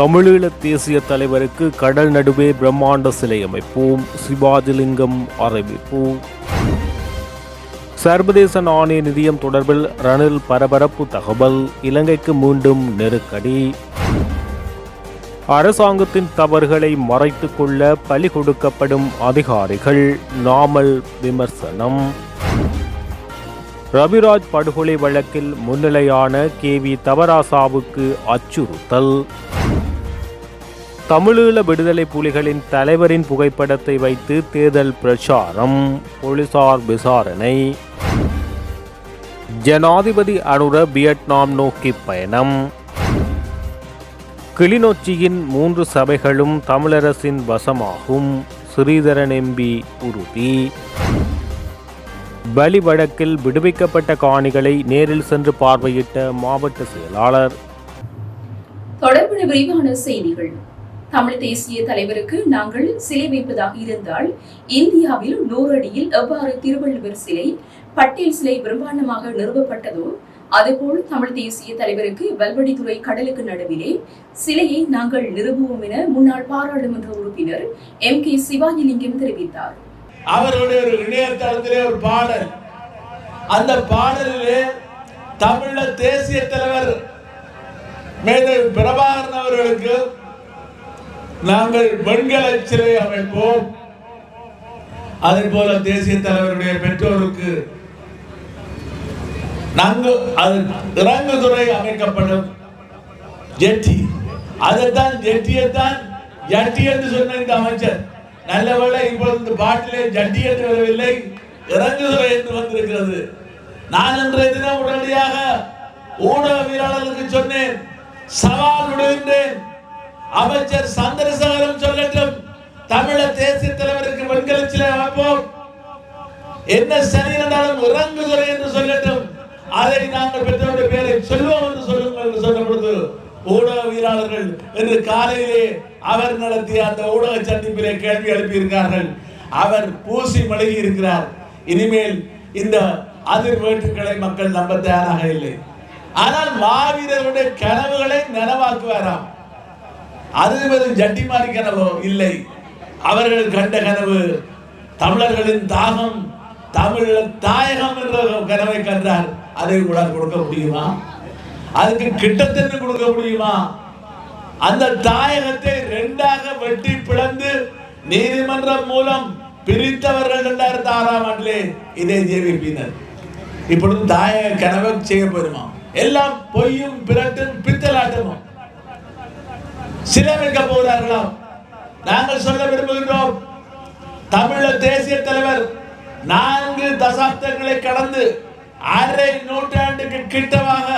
தமிழீழ தேசிய தலைவருக்கு கடல் நடுவே பிரம்மாண்ட சிலை அமைப்போம். சிவாஜிலிங்கம் அறிவிப்போம் சர்வதேச நாணய நிதியம் தொடர்பில் ரணில் பரபரப்பு தகவல். இலங்கைக்கு மீண்டும் நெருக்கடி. அரசாங்கத்தின் தவறுகளை மறைத்துக் கொள்ள பலி கொடுக்கப்படும் அதிகாரிகள் நாமல் விமர்சனம். ரவிராஜ் படுகொலை வழக்கில் முன்னிலையான கே வி தவராசாவுக்கு அச்சுறுத்தல். தமிழீழ விடுதலை புலிகளின் தலைவரின் புகைப்படத்தை வைத்து தேர்தல் பிரச்சாரம் போலீசார் விசாரணை. ஜனாதிபதி அனுர வியட்நாம் நோக்கி பயணம். கிளிநொச்சியின் மூன்று சபைகளும் தமிழரசின் வசமாகும் ஸ்ரீதரன் எம்பி உறுதி. பலி வழக்கில் விடுவிக்கப்பட்ட காணிகளை நேரில் சென்று பார்வையிட்ட மாவட்ட செயலாளர். தொடர்புடைய விரிவான செய்திகள். தமிழ் தேசிய தலைவருக்கு நாங்கள் சிலை வைப்பதாக இருந்தால் இந்தியாவில் நூறடியில் எவ்வாறு திருவள்ளுவர் சிலை பட்டேல் சிலை பிரம்மாண்டமாக நிறுவப்பட்டதோ அதுபோல் தமிழ் தேசிய தலைவருக்கு வல்வடித்துறை கடலுக்கு நடுவிலே சிலையை நாங்கள் நிறுவுவோம் என முன்னாள் பாராளுமன்ற உறுப்பினர் எம் கே சிவாஜிலிங்கம் தெரிவித்தார். அவருடைய ஒரு இணையதளத்திலே ஒரு பாடல். அந்த பாடலிலே தமிழ தேசிய தலைவர் மேதை பிரபாகரன் அவர்களுக்கு நாங்கள் வெண்கல சிலை அமைப்போம். அதே போல தேசிய தலைவருடைய பெற்றோருக்கு நாங்கள் அது இறங்குதுறை அமைக்கப்படும். ஜெட்டி அதைத்தான் ஜெட்டியைத்தான் ஜட்டி என்று சொன்ன இந்த அமைச்சர் நல்லவேளை இப்பொழுது இந்த பாட்டிலே ஜட்டி என்று வரவில்லை இறங்குதுறை என்று வந்திருக்கிறது. நான் இன்றைய தினம் உடனடியாக ஊடகவியலாளர்களுக்கு சொன்னேன் சவால் விடுகின்றேன். அமைச்சர் சந்திரசேகரம் சொல்லட்டும் தமிழ தேசிய தலைவருக்கு வெண்கல சிலை அமைப்போம். என்ன சனி என்றாலும் இறங்குதுறை என்று சொல்லட்டும் அதை நாங்கள் பெற்றோருடைய பேரை சொல்வோம் என்று சொல்லுங்கள் என்று சொன்ன பொழுது ஊடகவியலாளர்கள் என்று காலையிலே அவர் நடத்திய அந்த ஊடக சந்திப்பிலே கேள்வி எழுப்பியிருக்கிறார்கள். அவர் பூசி மழுகி இருக்கிறார். இனிமேல் இந்த அதிர்வேட்டுக்களை மக்கள் நம்ப தயாராக இல்லை. ஆனால் மாவீரர்களுடைய கனவுகளை நனவாக்குவாராம். அது வெறும் ஜட்டிமாரி கனவோ? இல்லை. அவர்கள் கண்ட கனவு தமிழர்களின் தாகம் தமிழ தாயகம் என்ற கனவை கண்டார் அதை உங்களால் கொடுக்க முடியுமா? அதுக்கு கிட்டத்தட்ட கொடுக்க முடியுமா? அந்த தாயகத்தை ரெண்டாக வெட்டி பிளந்து நீதிமன்றம் மூலம் பிரித்தவர்கள் இரண்டாயிரத்தி ஆறாம் ஆண்டிலே இதே ஜேவிப்பினர் இப்பொழுது தாயக கனவை செய்ய போயிருமா எல்லாம் பொய்யும் பிறட்டும் பித்தலாட்டமும். சிலமைக்க போகிறார்களாம். நாங்கள் சொல்ல விரும்புகின்றோம். தமிழர் தேசிய தலைவர் நான்கு தசாப்தங்களை கடந்து அரை நூற்றாண்டுக்கு கிட்டமாக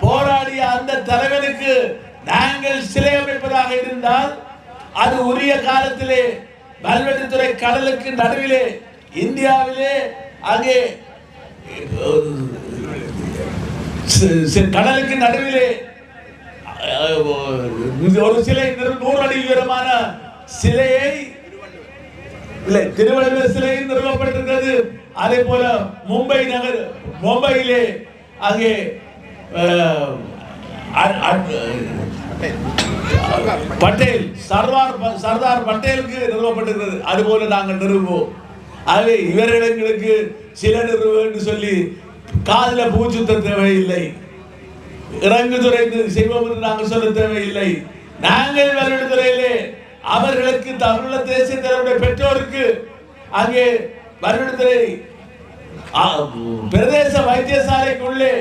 போராடிய அந்த தலைவனுக்கு நாங்கள் சிலை அமைப்பதாக இருந்தால் அது உரிய காலத்திலே வல்வெட்டித்துறை கடலுக்கு நடுவிலே இந்தியாவிலே அங்கே கடலுக்கு நடுவிலே ஒரு சிலை நூறு அடி உயரமான சிலையை இல்லை திருவள்ளுவர் சிலை நிறுவப்பட்டிருக்கிறது. அதே போல மும்பை நகர் மும்பையிலே அங்கே பட்டேல் சர்தார் ப- சர்தார் பட்டேலுக்கு நிறுவப்பட்டிருக்கிறது. அதுபோல நாங்கள் நிறுவோம் ஆகவே இவர்களுக்கு சில நிறுவ என்று சொல்லி காதுல பூச்சுத்த தேவையில்லை. இறங்குதுறை செய்வோம் என்று நாங்கள் சொல்ல தேவையில்லை. நாங்கள் வருடத்துறையிலே அவர்களுக்கு தமிழ தேசிய தலைவருடைய பெற்றோருக்கு அங்கே வருடத்துறை பிரதேச வைத்தியசாலைக்குள்ளே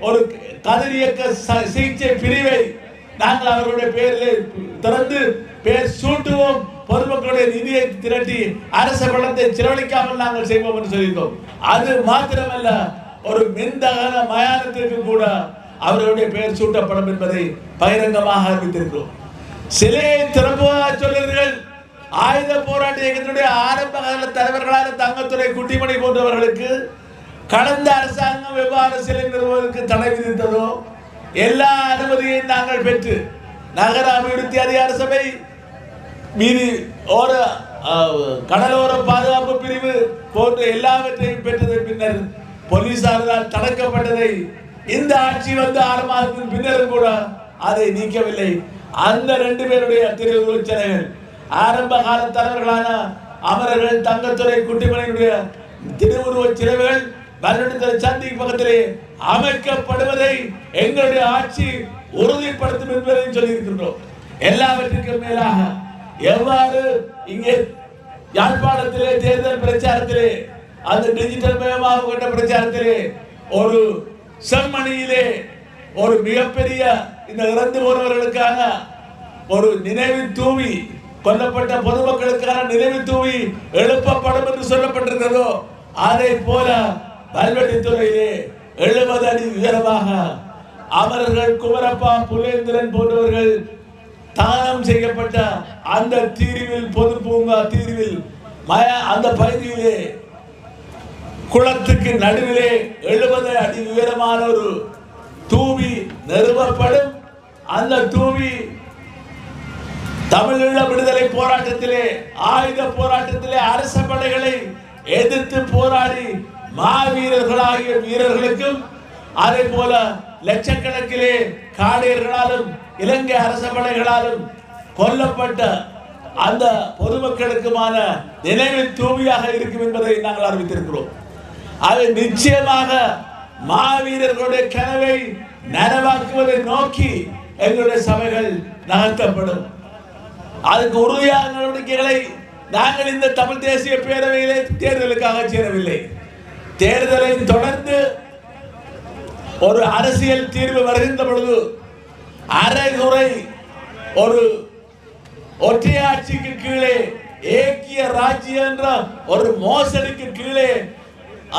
ஒரு கதிரியக்க சிகிச்சை பிரிவை நாங்கள் அவர்களுடைய பெயரில் திறந்து பேர் சூட்டுவோம். பொதுமக்களுடைய நிதியை திரட்டி அரச பணத்தை செலவழிக்காமல் நாங்கள் செய்வோம் என்று சொல்லியிருந்தோம் அது மாத்திரமல்ல ஒரு மின்தகன மயானத்திற்கு கூட அவர்களுடைய பெயர் சூட்டப்படும் என்பதை பகிரங்கமாக அறிவித்திருக்கிறோம். சிலையை திறப்புவதாக சொல்லுங்கள் ஆயுத போராட்ட இயக்கத்தினுடைய ஆரம்ப கால தலைவர்களான தங்கத்துறை குட்டிமணி போன்றவர்களுக்கு கடந்த அரசாங்கம் எவ்வாறு சிலை நிறுவுவதற்கு தடை விதித்ததோ எல்லா அனுமதியையும் நாங்கள் பெற்று நகர அபிவிருத்தி அதிகார சபை மீதி ஓர கடலோர பாதுகாப்பு பிரிவு போன்ற எல்லாவற்றையும் பெற்றதை பின்னர் போலீசாரால் தடுக்கப்பட்டதை இந்த ஆட்சி வந்து ஆறு மாதத்தின் பின்னரும் கூட அதை நீக்கவில்லை. அந்த ரெண்டு பேருடைய திருவுருவச் ஆரம்ப கால தலைவர்களான அமரர்கள் தங்கத்துறை குட்டிமணியுடைய திருவுருவச் சிலைகள் வருடத்திலே சந்தி பக்கத்திலே அமைக்கப்படுவதை எங்களுடைய ஆட்சி உறுதிப்படுத்தும் என்பதை சொல்லியிருக்கின்றோம். எல்லாவற்றிற்கும் மேலாக எவ்வாறு இங்கே யாழ்ப்பாணத்திலே தேர்தல் பிரச்சாரத்திலே அந்த டிஜிட்டல் மயமாக கொண்ட பிரச்சாரத்திலே ஒரு செம்மணியிலே ஒரு மிகப்பெரிய இந்த இறந்து போனவர்களுக்காக ஒரு நினைவு தூவி கொல்லப்பட்ட பொதுமக்களுக்கான நினைவு தூவி எழுப்பப்படும் என்று சொல்லப்பட்டிருக்கிறதோ அதை போல கல்வெட்டுத்துறையிலே எழுபது அடி உயரமாக அமரர்கள் குமரப்பா புலேந்திரன் போன்றவர்கள் தானம் செய்யப்பட்ட அந்த தீர்வில் பொது பூங்கா தீர்வில் மய அந்த பகுதியிலே குளத்துக்கு நடுவிலே எழுபது அடி உயரமான ஒரு தூவி நிறுவப்படும். அந்த தூவி தமிழீழ விடுதலை போராட்டத்திலே ஆயுத போராட்டத்திலே அரச படைகளை எதிர்த்து போராடி மாவீரர்களாகிய வீரர்களுக்கும் அதே போல லட்சக்கணக்கிலே காடையர்களாலும் இலங்கை அரச படைகளாலும் கொல்லப்பட்ட அந்த பொதுமக்களுக்குமான நினைவு தூவியாக இருக்கும் என்பதை நாங்கள் அறிவித்திருக்கிறோம். அது நிச்சயமாக மாவீரர்களுடைய கனவை நனவாக்குவதை நோக்கி எங்களுடைய சபைகள் நகர்த்தப்படும். அதுக்கு உறுதியான நடவடிக்கைகளை நாங்கள் இந்த தமிழ் தேசிய பேரவையிலே தேர்தலுக்காக சேரவில்லை. தேர்தலை தொடர்ந்து ஒரு அரசியல் தீர்வு வருகின்ற பொழுது அரைகுறை ஒரு ஒற்றையாட்சிக்கு கீழே ஏக்கிய ராஜ்யம் என்ற ஒரு மோசடிக்கு கீழே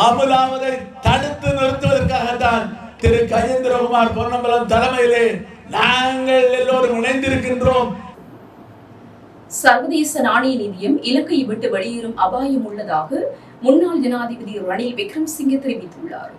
அமுலாவதை தடுத்து நிறுத்துவதற்காகத்தான் திரு கஜேந்திரகுமார் பொன்னம்பலம் தலைமையிலே நாங்கள் எல்லோரும் இணைந்திருக்கின்றோம். சர்வதேச நாணய நிதியம் இலங்கையை விட்டு வெளியேறும் அபாயம் உள்ளதாக முன்னாள் ஜனாதிபதி ரணில் விக்ரம்சிங்கே தெரிவித்துள்ளார்.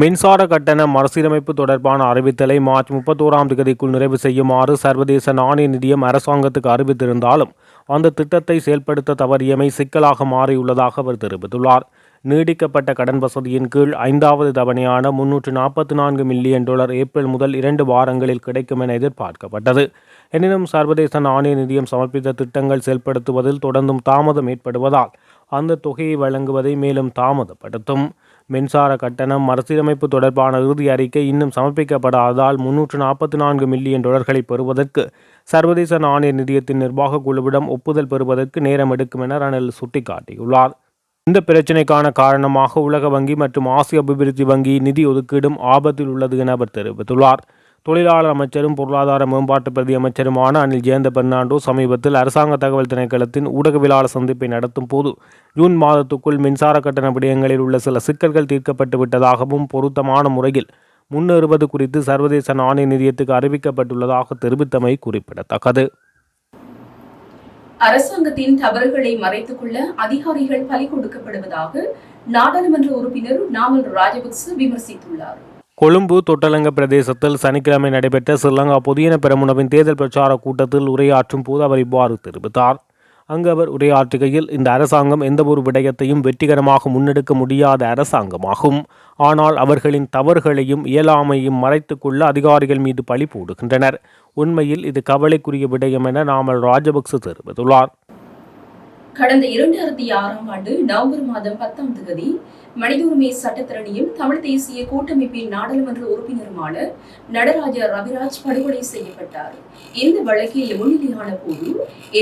மின்சார கட்டண மறுசீரமைப்பு தொடர்பான அறிவித்தலை மார்ச் முப்பத்தோராம் தேதிக்குள் நிறைவு செய்யுமாறு சர்வதேச நாணய நிதியம் அரசாங்கத்துக்கு அறிவித்திருந்தாலும் அந்த திட்டத்தை செயல்படுத்த தவறியமை சிக்கலாக மாறியுள்ளதாக அவர் தெரிவித்துள்ளார். நீடிக்கப்பட்ட கடன் வசதியின் கீழ் ஐந்தாவது தவணையான முன்னூற்று நாற்பத்தி நான்கு மில்லியன் டாலர் ஏப்ரல் முதல் இரண்டு வாரங்களில் கிடைக்கும் என எதிர்பார்க்கப்பட்டது. எனினும் சர்வதேச நாணய நிதியம் சமர்ப்பித்த திட்டங்கள் செயல்படுத்துவதில் தொடர்ந்தும் தாமதம் ஏற்படுவதால் அந்த தொகையை வழங்குவதை மேலும் தாமதப்படுத்தும். மின்சார கட்டணம் மறுசீரமைப்பு தொடர்பான இறுதி அறிக்கை இன்னும் சமர்ப்பிக்கப்படாததால் முன்னூற்று நாற்பத்தி நான்கு மில்லியன் டாலர்களை பெறுவதற்கு சர்வதேச நாணய நிதியத்தின் நிர்வாக குழுவிடம் ஒப்புதல் பெறுவதற்கு நேரம் எடுக்கும் என ரணில் சுட்டிக்காட்டியுள்ளார். இந்த பிரச்சினைக்கான காரணமாக உலக வங்கி மற்றும் ஆசிய அபிவிருத்தி வங்கி நிதி ஒதுக்கீடும் ஆபத்தில் உள்ளது என அவர் தெரிவித்துள்ளார். தொழிலாளர் அமைச்சரும் பொருளாதார மேம்பாட்டு பிரதி அமைச்சருமான அனில் ஜெயந்த பெர்னாண்டோ சமீபத்தில் அரசாங்க தகவல் திணைக்களத்தின் ஊடகவியலாளர் சந்திப்பை நடத்தும் போது ஜூன் மாதத்துக்குள் மின்சார கட்டண விடயங்களில் உள்ள சில சிக்கல்கள் தீர்க்கப்பட்டு விட்டதாகவும் பொருத்தமான முறையில் முன்னேறுவது குறித்து சர்வதேச நாணய நிதியத்துக்கு அறிவிக்கப்பட்டுள்ளதாக தெரிவித்தமை குறிப்பிடத்தக்கது. அரசாங்கத்தின் தவறுகளை மறைத்துக் கொள்ள அதிகாரிகள் பலி கொடுக்கப்படுவதாக நாடாளுமன்ற உறுப்பினர் நாமல் ராஜபக்ச விமர்சித்துள்ளார். கொழும்பு தொட்டலங்க பிரதேசத்தில் சனிக்கிழமை நடைபெற்ற ஸ்ரீலங்கா புதியன பெருமுனவின் தேர்தல் பிரச்சார கூட்டத்தில் உரையாற்றும் போது அவர் இவ்வாறு தெரிவித்தார். அங்கு அவர் உரையாற்றுகையில் இந்த அரசாங்கம் எந்தவொரு விடயத்தையும் வெற்றிகரமாக முன்னெடுக்க முடியாத அரசாங்கமாகும். ஆனால் அவர்களின் தவறுகளையும் இயலாமையும் மறைத்துக்கொள்ள அதிகாரிகள் மீது பழி போடுகின்றனர். உண்மையில் இது கவலைக்குரிய விடயம் என நாமல் ராஜபக்ச தெரிவித்துள்ளார். கடந்த இரண்டாயிரத்தி ஆறாம் ஆண்டு நவம்பர் மாதம் பத்தாம் தேதி மனித உரிமை சட்டத்திரணியும் தமிழ் தேசிய கூட்டமைப்பின் நாடாளுமன்ற உறுப்பினருமான நடராஜ ரவிராஜ் படுகொலை செய்யப்பட்டார். இந்த வழக்கில் முன்னிலையான போது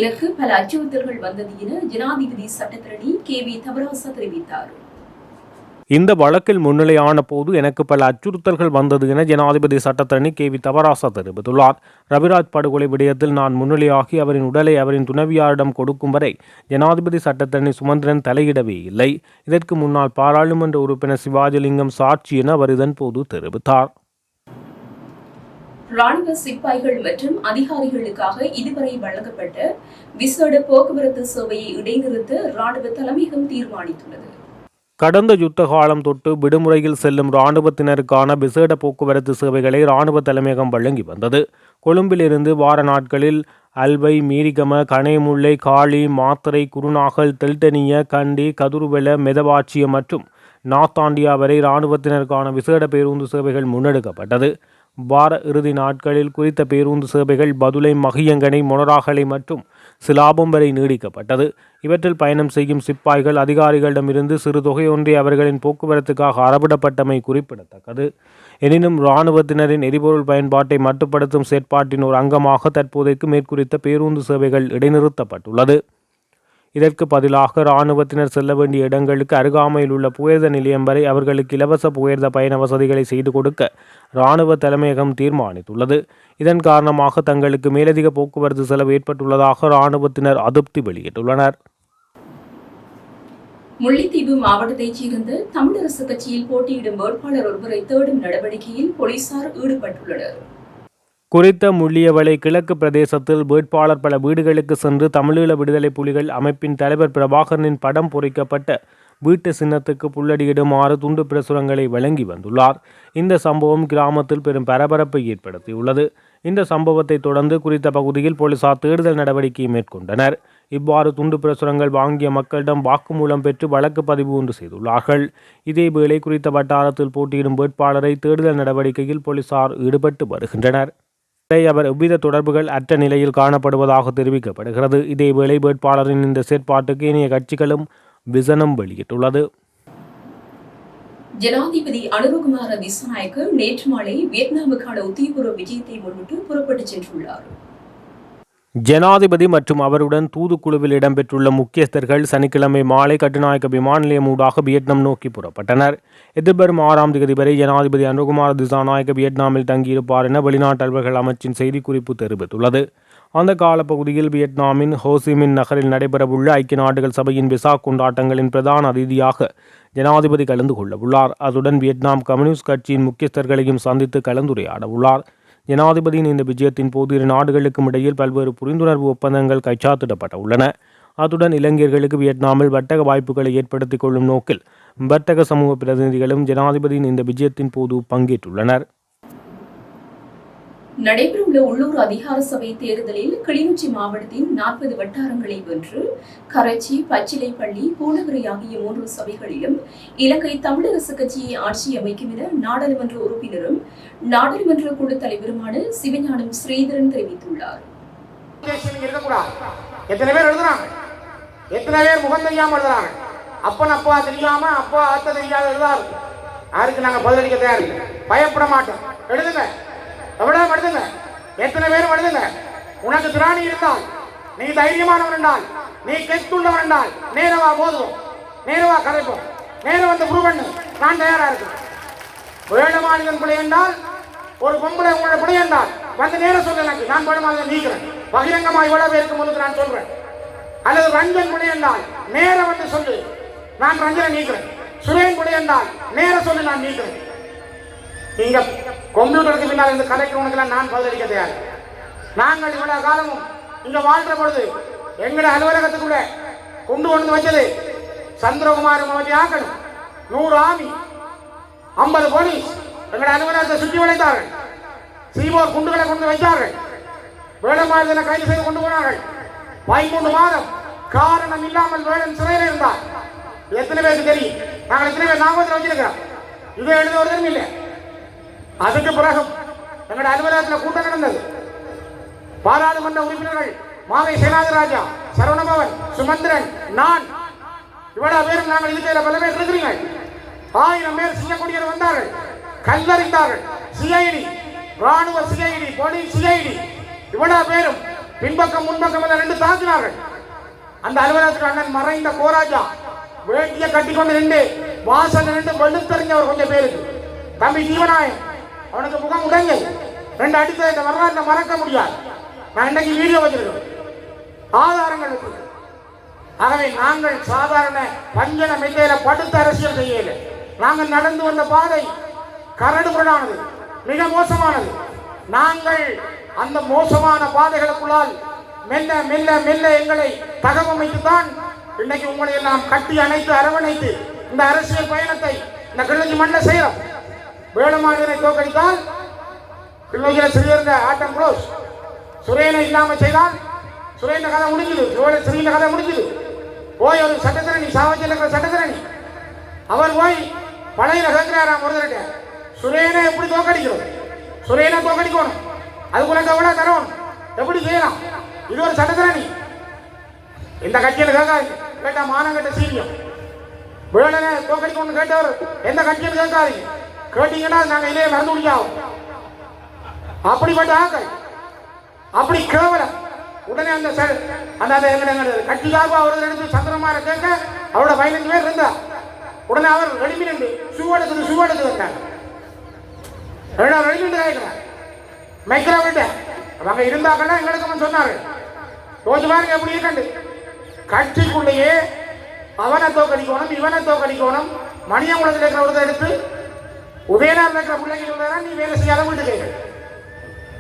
எனக்கு பல அச்சுறுத்தல்கள் வந்தது என ஜனாதிபதி சட்டத்திரணி கே வி தவராசா தெரிவித்தார். இந்த வழக்கில் முன்னிலையான போது எனக்கு பல அச்சுறுத்தல்கள் வந்தது என ஜனாதிபதி சட்டத்தரணி கே வி தவராசா தெரிவித்துள்ளார். ரவிராஜ் படுகொலை விடயத்தில் நான் முன்னிலையாகி அவரின் உடலை அவரின் துணைவியாரிடம் கொடுக்கும் வரை ஜனாதிபதி சட்டத்தரணி சுமந்திரன் தலையிடவே இல்லை. இதற்கு முன்னால் பாராளுமன்ற உறுப்பினர் சிவாஜிலிங்கம் சாட்சி என அவர் இதன் போது தெரிவித்தார். ராணுவ சிப்பாய்கள் மற்றும் அதிகாரிகளுக்காக இதுவரை வழங்கப்பட்ட விசேட போக்குவரத்து சேவையை இடைநிறுத்த ராணுவ தலைமையகம் தீர்மானித்துள்ளது. கடந்த யுத்த காலம் தொட்டு விடுமுறையில் செல்லும் இராணுவத்தினருக்கான விசேட போக்குவரத்து சேவைகளை இராணுவ தலைமையகம் வழங்கி வந்தது. கொழும்பிலிருந்து வார நாட்களில் அல்வை மீரிகம கனைமுல்லை காளி மாத்திரை குருநாகல் தெல்டனிய கண்டி கதுருவெல மெதவாட்சிய மற்றும் நாத்தாண்டியா வரை இராணுவத்தினருக்கான விசேட பேருந்து சேவைகள் முன்னெடுக்கப்பட்டது. வார இறுதி நாட்களில் குறித்த பேருந்து சேவைகள் பதுளை மகியங்கனை மொனராகலை மற்றும் சிலாபம் வரை நீடிக்கப்பட்டது. இவற்றில் பயணம் செய்யும் சிப்பாய்கள் அதிகாரிகளிடமிருந்து சிறு தொகை ஒன்றை அவர்களின் போக்குவரத்துக்காக அறவிடப்பட்டமை குறிப்பிடத்தக்கது. எனினும் இராணுவத்தினரின் எரிபொருள் பயன்பாட்டை மட்டுப்படுத்தும் செயற்பாட்டின் ஒரு அங்கமாக தற்போதைக்கு மேற்குறித்த பேருந்து சேவைகள் இடைநிறுத்தப்பட்டுள்ளது. இதற்கு பதிலாக இராணுவத்தினர் செல்ல வேண்டிய இடங்களுக்கு அருகாமையில் உள்ள புயர்த நிலையம் வரை அவர்களுக்கு இலவச புயர்த பயண வசதிகளை செய்து கொடுக்க இராணுவ தலைமையகம் தீர்மானித்துள்ளது. இதன் காரணமாக தங்களுக்கு மேலதிக போக்குவரத்து செலவு ஏற்பட்டுள்ளதாக இராணுவத்தினர் அதிருப்தி வெளியிட்டுள்ளனர். முல்லைத்தீவு மாவட்டத்தைச் சேர்ந்த தமிழரசு கட்சியில் போட்டியிடும் வேட்பாளர் ஒருவரை தேடும் நடவடிக்கையில் போலீசார் ஈடுபட்டுள்ளனர். குறித்த முள்ளியவளை கிழக்கு பிரதேசத்தில் வேட்பாளர் பல வீடுகளுக்கு சென்று தமிழீழ விடுதலை புலிகள் அமைப்பின் தலைவர் பிரபாகரனின் படம் பொறிக்கப்பட்ட வீட்டு சின்னத்துக்கு புல்லடியிடுமாறு துண்டு பிரசுரங்களை வழங்கி வந்துள்ளார். இந்த சம்பவம் கிராமத்தில் பெரும் பரபரப்பை ஏற்படுத்தியுள்ளது. இந்த சம்பவத்தை தொடர்ந்து குறித்த பகுதியில் போலீசார் தேடுதல் நடவடிக்கை மேற்கொண்டனர். இவ்வாறு துண்டு பிரசுரங்கள் வாங்கிய மக்களிடம் வாக்குமூலம் பெற்று வழக்கு பதிவு ஒன்று செய்துள்ளார்கள். இதேவேளை குறித்த வட்டாரத்தில் போட்டியிடும் வேட்பாளரை தேடுதல் நடவடிக்கையில் போலீசார் ஈடுபட்டு வருகின்றனர். அவர் எவ்வித தொடர்புகள் அற்ற நிலையில் காணப்படுவதாக தெரிவிக்கப்படுகிறது. இதேவேளை வேட்பாளரின் இந்த செயற்பாட்டுக்கு இனிய கட்சிகளும் விசனம் வெளியிட்டுள்ளது. ஜனாதிபதி அனுரகுமார திசாநாயக்க நேற்று மாலை வியட்நாமுக்கான உத்தியபூர்வ விஜயத்தை முன்னிட்டு புறப்பட்டுச் சென்றுள்ளார். ஜனாதிபதி மற்றும் அவருடன் தூதுக்குழுவில் இடம்பெற்றுள்ள முக்கியஸ்தர்கள் சனிக்கிழமை மாலை கட்டுநாயக்க விமான நிலையம் ஊடாக வியட்நாம் நோக்கி புறப்பட்டனர். எதிர்வரும் ஆறாம் தேதி வரை ஜனாதிபதி அனுகுமார் திசாநாயக்க வியட்நாமில் தங்கியிருப்பார் என வெளிநாட்டு அமைச்சின் செய்திக்குறிப்பு தெரிவித்துள்ளது. அந்த காலப்பகுதியில் வியட்நாமின் ஹோசிமின் நகரில் நடைபெறவுள்ள ஐக்கிய நாடுகள் சபையின் விசா கொண்டாட்டங்களின் பிரதான அதிதியாக ஜனாதிபதி கலந்து கொள்ளவுள்ளார். அதுடன் வியட்நாம் கம்யூனிஸ்ட் கட்சியின் முக்கியஸ்தர்களையும் சந்தித்து கலந்துரையாட உள்ளார் ஜனாதிபதியின் இந்த விஜயத்தின் போது இரு நாடுகளுக்கும் இடையில் பல்வேறு புரிந்துணர்வு ஒப்பந்தங்கள் கைச்சாத்திடப்பட உள்ளன அத்துடன் இளைஞர்களுக்கு வியட்நாமில் வர்த்தக வாய்ப்புகளை ஏற்படுத்திக் கொள்ளும் நோக்கில் வர்த்தக சமூக பிரதிநிதிகளும் ஜனாதிபதியின் இந்த விஜயத்தின் போது பங்கேற்றுள்ளனர். நடைபெறவுள்ள உள்ளூர் அதிகார சபை தேர்தலில் கிளிநொச்சி மாவட்டத்தின் நாற்பது வட்டாரங்களை வென்று கரைச்சி பச்சிலைப்பள்ளி பூநகரி ஆகிய மூன்று சபைகளிலும் இலங்கை தமிழரசு கட்சியை ஆட்சி அமைக்கும் என நாடாளுமன்ற உறுப்பினரும் நாடாளுமன்ற குழு தலைவருமான சிவஞானம் ஸ்ரீதரன் தெரிவித்துள்ளார். எத்தனை பேர் எழுதுறாங்க? எத்தனை பேர் முகம் தெரியாம எழுதுறாங்க? அப்பன் அப்பா தெரியாம அப்பா அத்தை தெரியாத எழுதாரு யாருக்கு நாங்க பதிலளிக்க தயார் பயப்பட மாட்டோம். எழுதுங்க. எவ்வளவு மனிதங்க எத்தனை பேரும் மனிதங்க உனக்கு திராணி இருந்தால் நீ தைரியமானவன் என்றால் நீ கெத்துள்ளவன் என்றால் நேரவா போதும். நேரவா கதைப்போம் நேரம் வந்து ப்ரூவ் பண்ணு நான் தயாரா இருக்கேன் வேடமானிதன் பிள்ளை என்றால் ஒரு பொம்பளை உங்களோட பிள்ளை என்றால் வந்து நேரம் சொல்ல எனக்கு. நான் வேடமானிதன் நீக்கிறேன். பகிரங்கமாக இவ்வளவு பேருக்கு முன்னுக்கு நான் சொல்றேன். அல்லது ரஞ்சன் பிள்ளை என்றால் நேரம் வந்து சொல்லு. நான் ரஞ்சனை நீக்கிறேன். சுரேன் பிள்ளை என்றால் நேரம் சொல்லு நான் நீக்கிறேன். இங்க கம்ப்யூட்டருக்கு பின்னால் இருந்து கலைக்கிறவனுக்கெல்லாம் நான் பதிலளிக்க தயார். நாங்கள் இவ்வளவு காலமும் இங்க வாழ்ற பொழுது எங்கட அலுவலகத்துக்குள்ள கொண்டு கொண்டு வச்சது சந்திரகுமார் மாதிரி ஆகணும் நூறு ஆமி ஐம்பது போலீஸ் எங்கட அலுவலகத்தை சுற்றி வளைத்தார்கள். சீமோர் குண்டுகளை கொண்டு வைத்தார்கள். வேடமாயுதனை கைது செய்து கொண்டு போனார்கள். பதிமூன்று மாதம் காரணம் இல்லாமல் வேடன் சிறையில் இருந்தார். எத்தனை பேருக்கு தெரியும்? நாங்கள் எத்தனை பேர் ஞாபகத்தில் வச்சிருக்கிறோம். இதை ஒரு இல்லை. அதுக்கு பிறகும் எங்களுடைய அலுவலகத்தில் கூட்டம் நடந்தது. பாராளுமன்ற உறுப்பினர்கள் மாவை சேனாதிராஜா சரவணபவன் சுமந்திரன் நான் இவ்வளவு பேரும் நாங்கள் இதுக்கு பல பேர் இருக்கிறீங்க. ஆயிரம் பேர் சிங்கக்குடியர் வந்தார்கள் கல்லறிந்தார்கள் சிஐடி ராணுவ சிஐடி போலீஸ் சிஐடி இவ்வளவு பேரும் பின்பக்கம் முன்பக்கம் எல்லாம் ரெண்டு தாக்கினார்கள். அந்த அலுவலகத்துக்கு அண்ணன் மறைந்த கோராஜா வேட்டியை கட்டி கொண்டு நின்று வாசல் நின்று வெளுத்தறிஞ்சவர் கொஞ்சம் பேருக்கு. தம்பி ஜீவனாயன் அவனுக்கு முகம் உடைஞ்சு ரெண்டு அடித்த இந்த வரலாற்றை மறக்க முடியாது. நான் இன்னைக்கு வீடியோ வச்சிருக்கேன். ஆதாரங்கள் இருக்கு. ஆகவே நாங்கள் சாதாரண பஞ்சன மெத்தையில படுத்த அரசியல் செய்யல நாங்கள் நடந்து வந்த பாதை கரடு கரடுமுரடானது மிக மோசமானது. நாங்கள் அந்த மோசமான பாதைகளுக்குள்ளால் மெல்ல மெல்ல மெல்ல எங்களை தகவமைத்துத்தான் இன்னைக்கு உங்களை எல்லாம் கட்டி அணைத்து அரவணைத்து இந்த அரசியல் பயணத்தை இந்த கிழக்கு மண்ணில் செய்யறோம். வேலுமானியனை தோக்கடித்தால் பிள்ளைகளை சிறியிருந்த ஆட்டம் க்ளோஸ் சுரேனை இல்லாமல் செய்தால் சுரேந்த கதை முடிஞ்சுது. சிறிய கதை முடிஞ்சுது. போய் ஒரு சட்டத்திரணி சாவத்தில் இருக்கிற சட்டத்திரணி. அவர் போய் பழைய கேட்கிறாராம் ஒருத்தர்கிட்ட சுரேனை எப்படி தோக்கடிக்கிறோம் சுரேனை தோக்கடிக்கணும் அதுக்குள்ள எவ்வளவு தரணும். எப்படி செய்யலாம்? இது ஒரு சட்டத்திரணி. இந்த கட்சியில் கேட்காது மானம் மானங்கட்ட சீரியம் வேடனை தோக்கடிக்கணும்னு கேட்டவர் எந்த கட்சியில் கேட்காதீங்க? கேட்டீங்கன்னா நாங்க இதே மறந்து முடியாகும் அப்படிப்பட்ட ஆக்கள் அப்படி கேவலம். உடனே அந்த சார் அந்த அந்த எங்க எங்க கட்சிக்காக அவர்கள் எடுத்து சந்திரமார கேட்க அவரோட பதினஞ்சு பேர் இருந்தா உடனே அவர் ரெடிமி நின்று ஷூ சுவடுக்கு ஷூ எடுத்து வந்தாங்க ரெண்டாவது ரெடிமி கேட்கிறேன் மைக்கிற விட்ட அவங்க இருந்தாங்கன்னா எங்களுக்கு சொன்னாரு ரோஜு பாருங்க எப்படி இருக்கண்டு. கட்சிக்குள்ளேயே அவனை தோக்கடிக்கணும் இவனை தோக்கடிக்கணும் மணியங்குளத்தில் இருக்கிற ஒருத்தர் எடுத்து உதயநாள் இருக்கிற பிள்ளைங்க சொல்றாரா? நீ வேலை செய்யாத வீட்டு கேட்க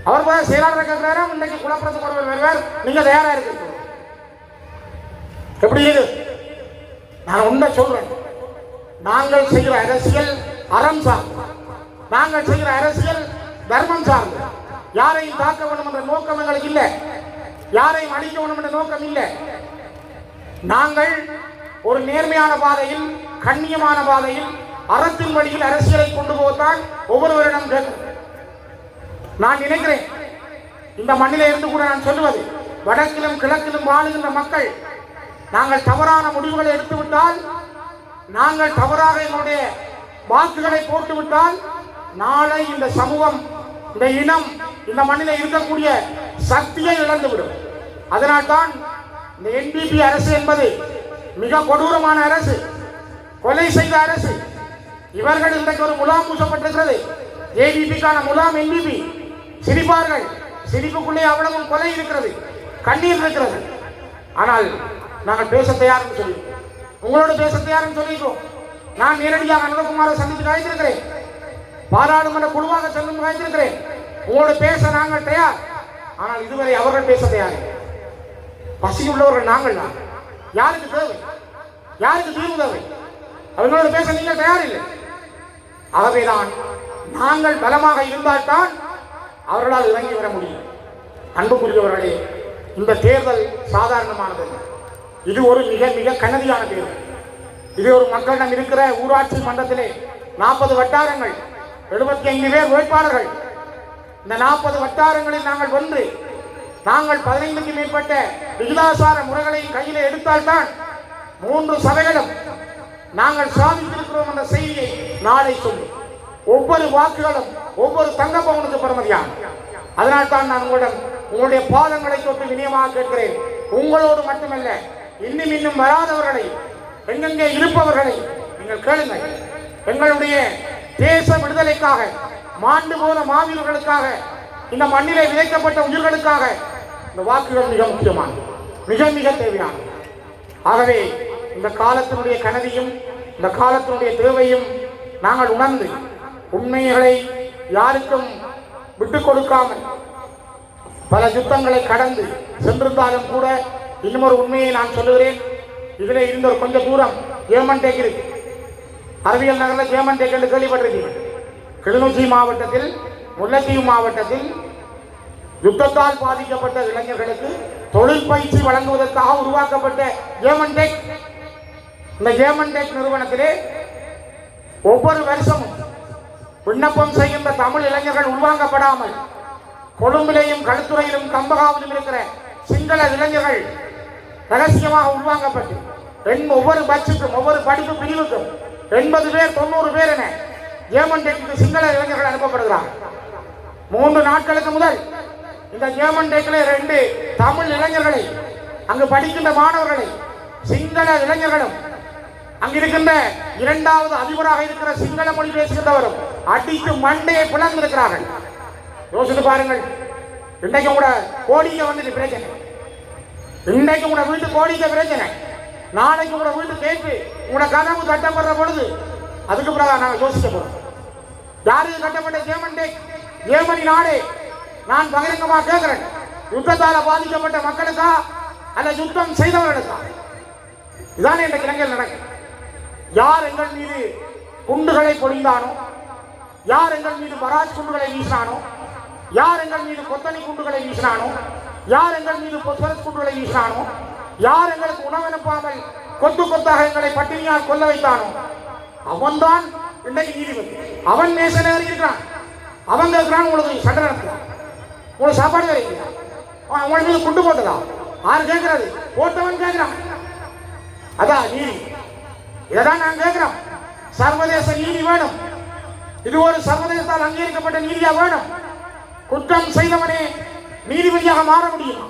அவர் போய் செயலாளர் கேட்கிறாரா இன்னைக்கு குழப்பத்துக்கு ஒருவர் வருவார் நீங்க தயாரா இருக்கு எப்படி இது நான் உண்மை சொல்றேன். நாங்கள் செய்கிற அரசியல் அறம் சார்ந்து. நாங்கள் செய்கிற அரசியல் தர்மம் சார்ந்து. யாரையும் தாக்க வேண்டும் என்ற நோக்கம் எங்களுக்கு இல்லை. யாரையும் அழிக்க வேண்டும் என்ற நோக்கம் இல்லை. நாங்கள் ஒரு நேர்மையான பாதையில் கண்ணியமான பாதையில் அறத்தின் வழியில் அரசியலை கொண்டு போவதால் ஒவ்வொருவரிடம் கேட்கும். நான் நினைக்கிறேன் இந்த மண்ணில இருந்து கூட நான் சொல்லுவது வடக்கிலும் கிழக்கிலும் வாழுகின்ற மக்கள் நாங்கள் தவறான முடிவுகளை எடுத்துவிட்டால் நாங்கள் தவறாக எங்களுடைய வாக்குகளை போட்டுவிட்டால் நாளை இந்த சமூகம் இந்த இனம் இந்த மண்ணில் இருக்கக்கூடிய சக்தியை இழந்துவிடும். அதனால்தான் இந்த என்பிபி அரசு என்பது மிக கொடூரமான அரசு கொலை செய்த அரசு இவர்கள் இன்றைக்கு ஒரு முலாம் பூசப்பட்டிருக்கிறது. ஏபிபிக்கான முலாம் என்பிபி சிரிப்பார்கள். சிரிப்புக்குள்ளே அவ்வளவும் கொலை இருக்கிறது. கண்ணீர் இருக்கிறது. ஆனால் நாங்கள் பேச தயார்னு சொல்லி உங்களோட பேச தயார்னு சொல்லியிருக்கோம். நான் நேரடியாக அனந்தகுமாரை சந்தித்து அழைத்திருக்கிறேன். பாராளுமன்ற குழுவாக செல்லும் அழைத்திருக்கிறேன். உங்களோட பேச நாங்கள் தயார். ஆனால் இதுவரை அவர்கள் பேச தயார் பசி உள்ளவர்கள் நாங்கள் தான். யாருக்கு தேவை? யாருக்கு தீர்வு தேவை? அவர்களோடு பேச நீங்கள் தயார் இல்லை. ஆகவேதான் நாங்கள் பலமாக இருந்தால்தான் அவர்களால் இறங்கி வர முடியும். அன்புக்குரியவர்களே இந்த தேர்தல் சாதாரணமானது. இது ஒரு மிக மிக கனதியான தேர்தல். இது ஒரு மக்களிடம் இருக்கிற ஊராட்சி மன்றத்திலே நாற்பது வட்டாரங்கள் எழுபத்தி ஐந்து பேர் வேட்பாளர்கள். இந்த நாற்பது வட்டாரங்களில் நாங்கள் வென்று நாங்கள் பதினைந்துக்கு மேற்பட்ட விகிதாசார முறைகளை கையில் எடுத்தால்தான் மூன்று சபைகளும் நாங்கள் சாதித்திருக்கிறோம் என்ற செய்தியை நாளை சொல்லும் ஒவ்வொரு வாக்குகளும் ஒவ்வொரு தங்க பவனுக்கு பெறுமதியாகும் அதனால் தான் நான் உங்களிடம் உங்களுடைய பாதங்களை தொட்டு விநியமாக கேட்கிறேன். உங்களோடு மட்டுமல்ல இன்னும் இன்னும் வராதவர்களை எங்கெங்கே இருப்பவர்களை நீங்கள் கேளுங்கள். எங்களுடைய தேச விடுதலைக்காக மாண்டு போன மாவீரர்களுக்காக இந்த மண்ணிலே விதைக்கப்பட்ட உயிர்களுக்காக இந்த வாக்குகள் மிக முக்கியமானது. மிக மிக தேவையானது. ஆகவே இந்த காலத்தினுடைய கனவையும் இந்த காலத்தினுடைய தேவையும் நாங்கள் உணர்ந்து உண்மைகளை யாருக்கும் விட்டுக் கொடுக்காமல் பல யுத்தங்களை கடந்து சென்றிருந்தாலும் கூட இன்னும் உண்மையை நான் சொல்லுகிறேன். இதில் இருந்த ஒரு கொஞ்சம் தூரம் ஜேமன் டேக் இருக்கு அறிவியல் நகரில் ஜேமன் டேக் என்று கேள்விப்பட்டிருக்கீங்க. கிளிநொச்சி மாவட்டத்தில் முல்லைத்தீவு மாவட்டத்தில் யுத்தத்தால் பாதிக்கப்பட்ட இளைஞர்களுக்கு தொழில் பயிற்சி வழங்குவதற்காக உருவாக்கப்பட்ட ஜேமன் டேக். இந்த ஏமன் டேக் நிறுவனத்திலே ஒவ்வொரு வருஷமும் விண்ணப்பம் செய்கின்ற தமிழ் இளைஞர்கள் உள்வாங்கப்படாமல் கொழும்பிலேயும் கழுத்துறையிலும் கம்பகாவிலும் இருக்கிற சிங்கள இளைஞர்கள் ரகசியமாக உள்வாங்கப்பட்டு என் ஒவ்வொரு பட்சுக்கும் ஒவ்வொரு படிப்பு பிரிவுக்கும் எண்பது பேர் தொண்ணூறு பேர் என ஏமன் டேக்கு சிங்கள இளைஞர்கள் அனுப்பப்படுகிறார். மூன்று நாட்களுக்கு முதல் இந்த ஏமன் டேக்கில் ரெண்டு தமிழ் இளைஞர்களை அங்கு படிக்கின்ற மாணவர்களை சிங்கள இளைஞர்களும் அங்கிருக்கின்ற இரண்டாவது அதிபராக இருக்கிற சிங்கள மொழி பேசுகின்றவரும் அடித்து மண்டையை பிளந்திருக்கிறார்கள். யோசித்து பாருங்கள். இன்றைக்கும் கூட கோடிக்க வந்துட்டு பிரச்சனை. இன்றைக்கும் கூட வீட்டு கோடிக்க பிரச்சனை. நாளைக்கு கூட வீட்டு கேட்டு உங்களோட கனவு கட்டப்படுற பொழுது அதுக்கு பிறகு நாங்கள் யோசிக்க போறோம். யாருக்கு கட்டப்பட்ட ஜேமன் டேக் ஜேமனி நாடு. நான் பகிரங்கமா கேட்கிறேன் யுத்தத்தால பாதிக்கப்பட்ட மக்களுக்கா? அல்ல யுத்தம் செய்தவர்களுக்கா? இதானே இந்த இலங்கையில் நடக்கும் யார் எங்கள் மீது குண்டுகளை பொழிந்தானோ யார் எங்கள் மீது மராஜ் குண்டுகளை வீசினானோ? யார் எங்கள் மீது கொத்தனி குண்டுகளை வீசினானோ? யார் எங்கள் மீது பொஸ்வரத் குண்டுகளை வீசினானோ? யார் எங்களுக்கு உணவனுப்பாமல் கொத்து கொத்தாக எங்களை பட்டினியால் கொல்ல வைத்தானோ? அவன்தான் இன்னைக்கு நீதிபதி. அவன் நேசனே இருக்கிறான்? அவன் கேட்குறான் உங்களுக்கு சண்டை நடக்குதா உங்களுக்கு சாப்பாடு கிடைக்குதா அவன் உங்களுக்கு குண்டு போட்டதா? யார் கேட்கறது போட்டவன் கேட்கிறான் அதான் நீதி. இதான் நான் கேட்கிறோம்? சர்வதேச நீதி வேணும். இது ஒரு சர்வதேசத்தால் அங்கீகரிக்கப்பட்ட நீதியா வேணும்? குற்றம் செய்தவனே நீதிபதியாக மாற முடியும்?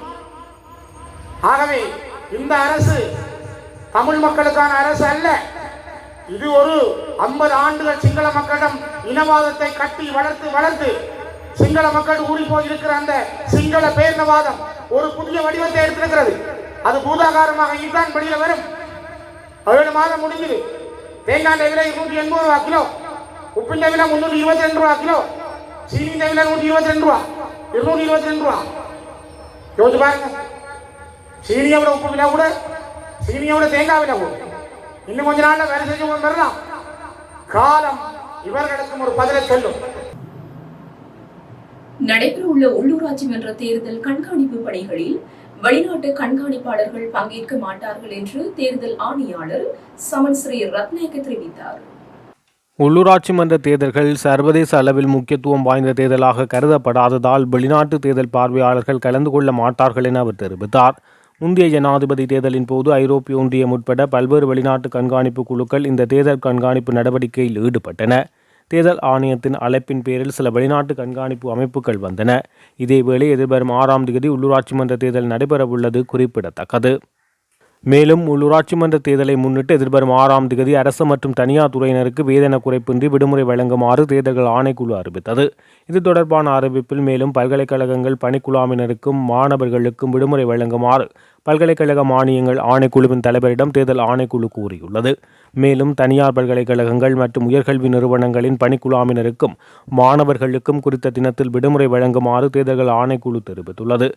ஆகவே இந்த அரசு தமிழ் மக்களுக்கான அரசு அல்ல. இது ஒரு ஐம்பது ஆண்டுகள் சிங்கள மக்களிடம் இனவாதத்தை கட்டி வளர்த்து வளர்த்து சிங்கள மக்கள் ஊறி போயிருக்கிற அந்த சிங்கள பேரினவாதம் ஒரு புதிய வடிவத்தை எடுத்திருக்கிறது. அது பூதாகாரமாக இதுதான் வெளியில வரும். பதினேழு மாதம் முடிஞ்சுது. தேங்காய் விலை நூற்றி எண்பது ரூபா கிலோ. உப்பின் விலை முன்னூற்றி இருபத்தி ரெண்டு ரூபா கிலோ. சீனி விலை நூற்றி இருபத்தி ரெண்டு ரூபா. இருநூற்றி இருபத்தி ரெண்டு ரூபா. யோசிச்சு பாருங்க. சீனியோட உப்பு விலை கூட சீனியோட தேங்காய் விலை கூட. இன்னும் கொஞ்ச நாள்ல வேலை செஞ்சு வரலாம். காலம் இவர்களுக்கும் ஒரு பதிலை சொல்லும். நடைபெறவுள்ள உள்ளூராட்சி மன்ற தேர்தல் கண்காணிப்பு பணிகளில் வெளிநாட்டு கண்காணிப்பாளர்கள் பங்கேற்க மாட்டார்கள் என்று தேர்தல் ஆணையாளர் சமன் ஸ்ரீ ரத்னேக்கு தெரிவித்தார். உள்ளூராட்சி மன்ற தேர்தல்கள் சர்வதேச அளவில் முக்கியத்துவம் வாய்ந்த தேர்தலாக கருதப்படாததால் வெளிநாட்டு தேர்தல் பார்வையாளர்கள் கலந்து கொள்ள மாட்டார்கள் என அவர் தெரிவித்தார். முந்தைய ஜனாதிபதி தேர்தலின் போது ஐரோப்பிய ஒன்றியம் உட்பட பல்வேறு வெளிநாட்டு கண்காணிப்பு குழுக்கள் இந்த தேர்தல் கண்காணிப்பு நடவடிக்கையில் ஈடுபட்டன. தேர்தல் ஆணையத்தின் அழைப்பின் பேரில் சில வெளிநாட்டு கண்காணிப்பு அமைப்புகள் வந்தன. இதேவேளை எதிர்வரும் ஆறாம் தேதி உள்ளூராட்சி மன்ற தேர்தல் நடைபெறவுள்ளது குறிப்பிடத்தக்கது. மேலும் உள்ளூராட்சி மன்ற தேர்தலை முன்னிட்டு எதிர்வரும் ஆறாம் தேதி அரசு மற்றும் தனியார் துறையினருக்கு வேதன குறைப்பின்றி விடுமுறை வழங்குமாறு தேர்தல்கள் ஆணைக்குழு அறிவித்தது. இது தொடர்பான அறிவிப்பில் மேலும் பல்கலைக்கழகங்கள் பணிக்குழாமினருக்கும் மாணவர்களுக்கும் விடுமுறை வழங்குமாறு பல்கலைக்கழக மானியங்கள் ஆணைக்குழுவின் தலைவரிடம் தேர்தல் ஆணைக்குழு கூறியுள்ளது. மேலும் தனியார் பல்கலைக்கழகங்கள் மற்றும் உயர்கல்வி நிறுவனங்களின் பணிக்குழாமினருக்கும் மாணவர்களுக்கும் குறித்த தினத்தில் விடுமுறை வழங்குமாறு தேர்தல்கள் ஆணைக்குழு தெரிவித்துள்ளது.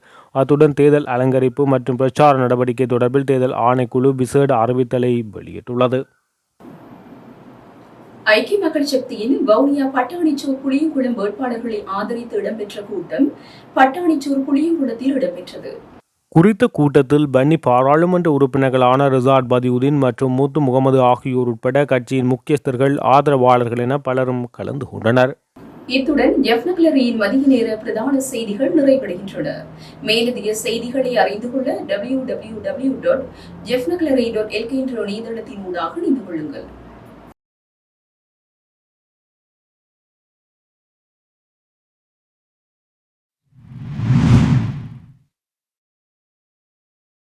அத்துடன் தேர்தல் அலங்கரிப்பு மற்றும் பிரச்சார நடவடிக்கை தொடர்பில் தேர்தல் ஆணைக்குழு விசேட அறிவித்தலை வெளியிட்டுள்ளது. ஐக்கிய மக்கள் சக்தியின் வவுனியா பட்டாணிச்சோர் புளியங்குளம் வேட்பாளர்களை ஆதரித்து இடம்பெற்ற கூட்டம் பட்டாணிச்சோர் புளியங்குளத்தில் இடம்பெற்றது. குறித்த கூட்டத்தில் பன்னி பாராளுமன்ற உறுப்பினர்களான ரிசார்ட் பதியுதீன் மற்றும் மூத்து முகமது ஆகியோர் உட்பட கட்சியின் முக்கியஸ்தர்கள் ஆதரவாளர்கள் என பலரும் கலந்து கொண்டனர். இத்துடன் எஃப்னக்லரியின் மதிய நேர பிரதான செய்திகள் நிறைவடைகின்றன. மேலதிக செய்திகளை அறிந்து கொள்ள டபிள்யூ டபிள்யூ டபிள்யூ டாட் ஜெஃப்னக்லரி டாட் எல்கே என்ற இணையதளத்தின் ஊடாக இணைந்து கொள்ளுங்கள்.